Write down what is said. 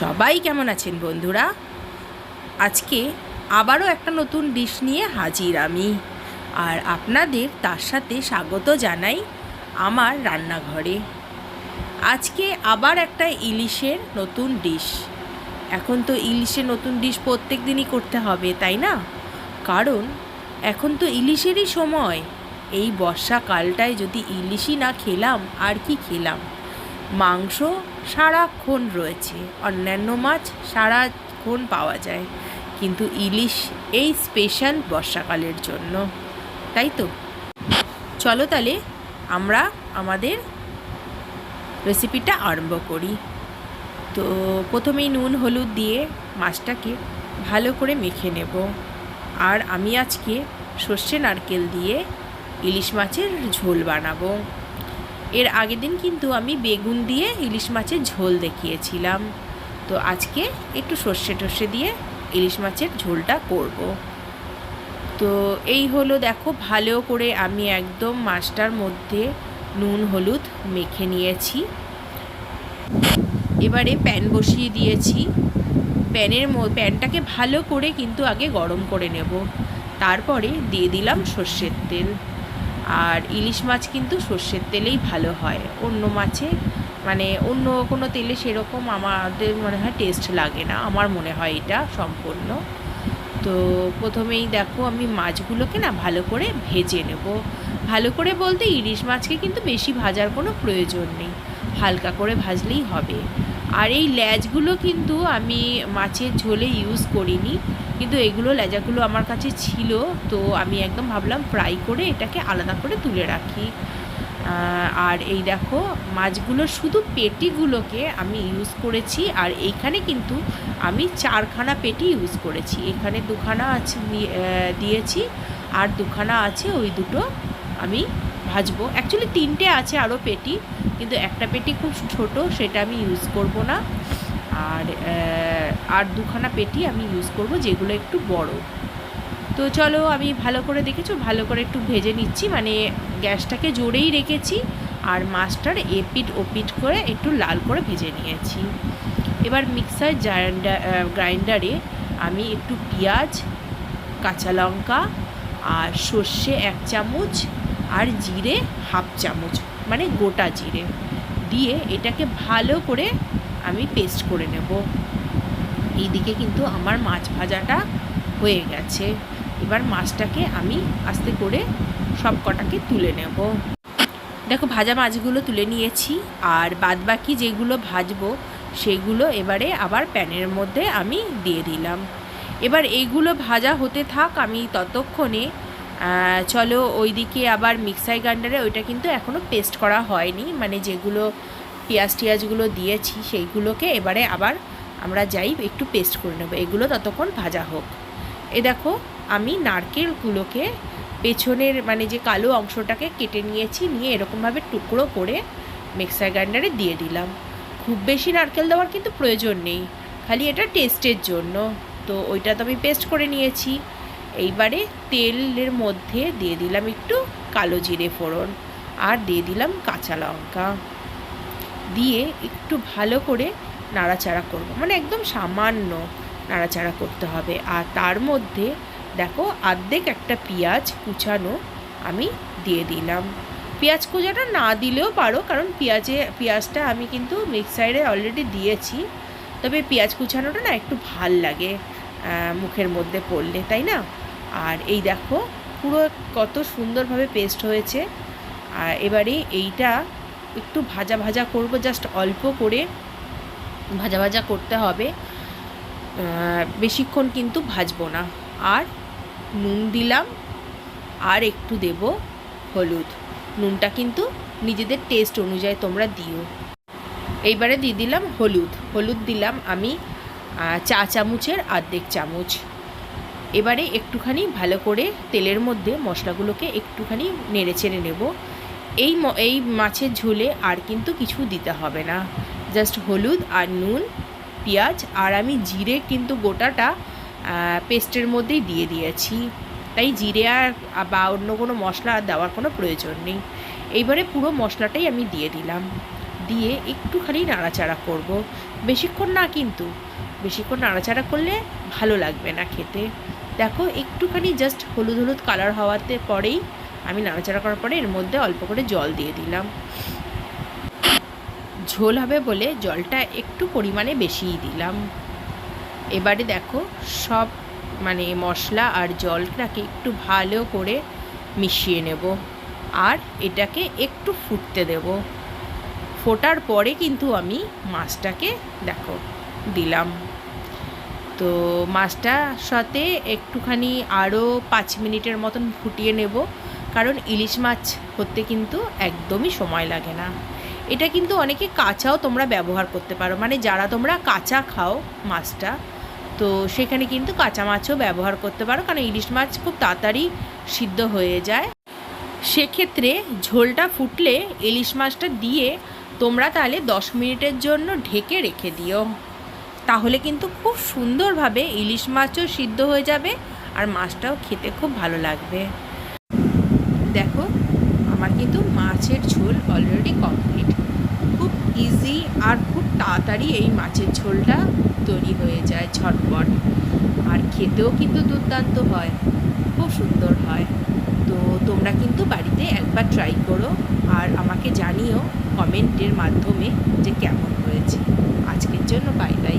সবাই কেমন আছেন বন্ধুরা? আজকে আবারও একটা নতুন ডিশ নিয়ে হাজির আমি। আর আপনাদের তার সাথে স্বাগত জানাই আমার রান্নাঘরে। আজকে আবার একটা ইলিশের নতুন ডিশ এখন তো ইলিশের নতুন ডিশ প্রত্যেক দিনই করতে হবে, তাই না? কারণ এখন তো ইলিশেরই সময়। এই বর্ষাকালটায় যদি ইলিশই না খেলাম, আর কি খেলাম? মাংস সারাক্ষণ রয়েছে। অন্যান্য মাছ সারাক্ষণ পাওয়া যায়। কিন্তু ইলিশ এই স্পেশাল বর্ষাকালের জন্য। তাই তো? চলো তাহলে আমরা আমাদের রেসিপিটা আরম্ভ করি। তো প্রথমেই নুন, হলুদ দিয়ে মাছটাকে ভালো করে মেখে নেব। আর আমি আজকে সর্ষে নারকেল দিয়ে ইলিশ মাছের ঝোল বানাবো। এর আগের দিন কিন্তু আমি বেগুন দিয়ে ইলিশ মাছের ঝোল দেখিয়েছিলাম। তো আজকে একটু সর্ষে টর্ষে দিয়ে ইলিশ মাছের ঝোলটা করব। তো এই হলো দেখো, ভালো করে আমি একদম মাছটার মধ্যে নুন, হলুদ মেখে নিয়েছি। এবারে প্যান বসিয়ে দিয়েছি। প্যানের প্যানটাকে ভালো করে কিন্তু আগে গরম করে নেব। তারপরে দিয়ে দিলাম সর্ষের তেল। আর ইলিশ মাছ কিন্তু সর্ষের তেলেই ভালো হয়। অন্য মাছে মানে অন্য কোনো তেলে সেরকম আমাদের মনে হয় টেস্ট লাগে না। আমার মনে হয় এটা সম্পূর্ণ। তো প্রথমেই দেখো আমি মাছগুলোকে না ভালো করে ভেজে নেব। ভালো করে বলতে ইলিশ মাছকে কিন্তু বেশি ভাজার কোনো প্রয়োজন নেই। হালকা করে ভাজলেই হবে। আর এই ল্যাজগুলো কিন্তু আমি মাছের ঝোলে ইউজ করিনি। কিন্তু এগুলো লেজাগুলো আমার কাছে ছিল, তো আমি একদম ভাবলাম ফ্রাই করে এটাকে আলাদা করে তুলে রাখি। আর এই দেখো মাছগুলোর শুধু পেটিগুলোকে আমি ইউজ করেছি, আর এইখানে কিন্তু আমি চারখানা পেটি ইউজ করেছি। এখানে দুখানা আছে দিয়েছি, আর দুখানা আছে ওই দুটো আমি ভাজবো। অ্যাকচুয়ালি তিনটে আছে আরও পেটি, কিন্তু একটা পেটি খুব ছোট, সেটা আমি ইউজ করব না। আর আর দুখানা পেটি আমি ইউজ করব, যেগুলো একটু বড়। তো চলো, আমি ভালো করে দেখেছ, ভালো করে একটু ভেজে নিচ্ছি। মানে গ্যাসটাকে জোরেই রেখেছি আর মাছটার এপিট ওপিট করে একটু লাল করে ভেজে নিয়েছি। এবার মিক্সার গ্রাইন্ডারে আমি একটু পেঁয়াজ, কাঁচা লঙ্কা আর সর্ষে এক চামচ আর জিরে হাফ চামচ মানে গোটা জিরে। দিয়ে এটাকে ভালো করে আমি পেস্ট করে নেব। এইদিকে কিন্তু আমার মাছ ভাজাটা হয়ে গেছে। এবার মাছটাকে আমি আস্তে করে সব কটাকে তুলে নেব। দেখো, ভাজা মাছগুলো তুলে নিয়েছি। আর বাদবাকি যেগুলো ভাজবো, সেগুলো এবারে আবার প্যানের মধ্যে আমি দিয়ে দিলাম। এবার এইগুলো ভাজা হতে থাক আমি ততক্ষণে চলো ওইদিকে আবার মিক্সার গ্রাইন্ডারে ওইটা কিন্তু এখনও পেস্ট করা হয়নি। মানে যেগুলো পেঁয়াজ টিয়াজগুলো দিয়েছি, সেইগুলোকে এবারে আবার আমরা যাই একটু পেস্ট করে নেব। এগুলো ততক্ষণ ভাজা হোক। এ দেখো, আমি নারকেলগুলোকে পেছনের মানে যে কালো অংশটাকে কেটে নিয়েছি, নিয়ে এরকমভাবে টুকরো করে মিক্সার গ্রাইন্ডারে দিয়ে দিলাম। খুব বেশি নারকেল দেওয়ার কিন্তু প্রয়োজন নেই, খালি এটা টেস্টের জন্য। তো ওইটা তো আমি পেস্ট করে নিয়েছি। এইবারে তেলের মধ্যে দিয়ে দিলাম একটু কালো জিরে ফোড়ন, আর দিয়ে দিলাম কাঁচা লঙ্কা। দিয়ে একটু ভালো করে নাড়াচাড়া করব। মানে একদম সামান্য নাড়াচাড়া করতে হবে। আর তার মধ্যে দেখো আর্ধেক একটা পেঁয়াজ কুচানো আমি দিয়ে দিলাম। পেঁয়াজ কুচাটা না দিলেও পারো, কারণ পেঁয়াজে, পেঁয়াজটা আমি কিন্তু মিক্সারে অলরেডি দিয়েছি। তবে পেঁয়াজ কুচানোটা না একটু ভালো লাগে মুখের মধ্যে পড়লে, তাই না? আর এই দেখো পুরো কত সুন্দরভাবে পেস্ট হয়েছে। আর এবারে এইটা একটু ভাজা ভাজা করব জাস্ট অল্প করে ভাজা ভাজা করতে হবে। বেশিক্ষণ কিন্তু ভাজবো না। আর নুন দিলাম, আর একটু দেব হলুদ। নুনটা কিন্তু নিজেদের টেস্ট অনুযায়ী তোমরা দিও। এইবারে দিয়ে দিলাম হলুদ। হলুদ দিলাম আমি চা চামচের আর্ধেক চামচ। এবারে একটুখানি ভালো করে তেলের মধ্যে মশলাগুলোকে একটুখানি নেড়ে চেড়ে নেব। এই এই মাছের ঝোলে আর কিন্তু কিছু দিতে হবে না। জাস্ট হলুদ আর নুন, পেঁয়াজ আর আমি জিরে কিন্তু গোটাটা পেস্টের মধ্যেই দিয়ে দিয়েছি। তাই জিরে আর, বা অন্য কোনো মশলা দেওয়ার কোনো প্রয়োজন নেই। এইবারে পুরো মশলাটাই আমি দিয়ে দিলাম। দিয়ে একটুখানি নাড়াচাড়া করব। বেশিক্ষণ না কিন্তু, বেশিক্ষণ নাড়াচাড়া করলে ভালো লাগবে না খেতে। দেখো একটুখানি জাস্ট হলুদ হলুদ কালার হওয়াতে পরেই আমি নাড়াচাড়া করার পরে এর মধ্যে অল্প করে জল দিয়ে দিলাম। ঝোল হবে বলে জলটা একটু পরিমাণে বেশিই দিলাম। এবারে দেখো সব মানে মশলা আর জলটাকে একটু ভালো করে মিশিয়ে নেব আর এটাকে একটু ফুটতে দেব। ফোটার পরে কিন্তু আমি মাছটাকে দেখো দিলাম। তো মাছটার সাথে একটুখানি আরও পাঁচ মিনিটের মতন ফুটিয়ে নেব। কারণ ইলিশ মাছ করতে কিন্তু একদমই সময় লাগে না। এটা কিন্তু অনেকে কাঁচাও তোমরা ব্যবহার করতে পারো। মানে যারা তোমরা কাঁচা খাও মাছটা, তো সেখানে কিন্তু কাঁচা মাছও ব্যবহার করতে পারো। কারণ ইলিশ মাছ খুব তাড়াতাড়ি সিদ্ধ হয়ে যায়। সেক্ষেত্রে ঝোলটা ফুটলে ইলিশ মাছটা দিয়ে তোমরা তাহলে দশ মিনিটের জন্য ঢেকে রেখে দিও। তাহলে কিন্তু খুব সুন্দরভাবে ইলিশ মাছও সিদ্ধ হয়ে যাবে আর মাছটাও খেতে খুব ভালো লাগবে। দেখো, আমার কিন্তু মাছের ঝোল অলরেডি কমপ্লিট খুব ইজি আর খুব তাড়াতাড়ি এই মাছের ঝোলটা তৈরি হয়ে যায় ঝটপট। আর খেতেও কিন্তু দুর্দান্ত হয়, খুব সুন্দর হয়। তো তোমরা কিন্তু বাড়িতে একবার ট্রাই করো আর আমাকে জানিও কমেন্টের মাধ্যমে যে কেমন হয়েছে। আজকের জন্য বাই বাই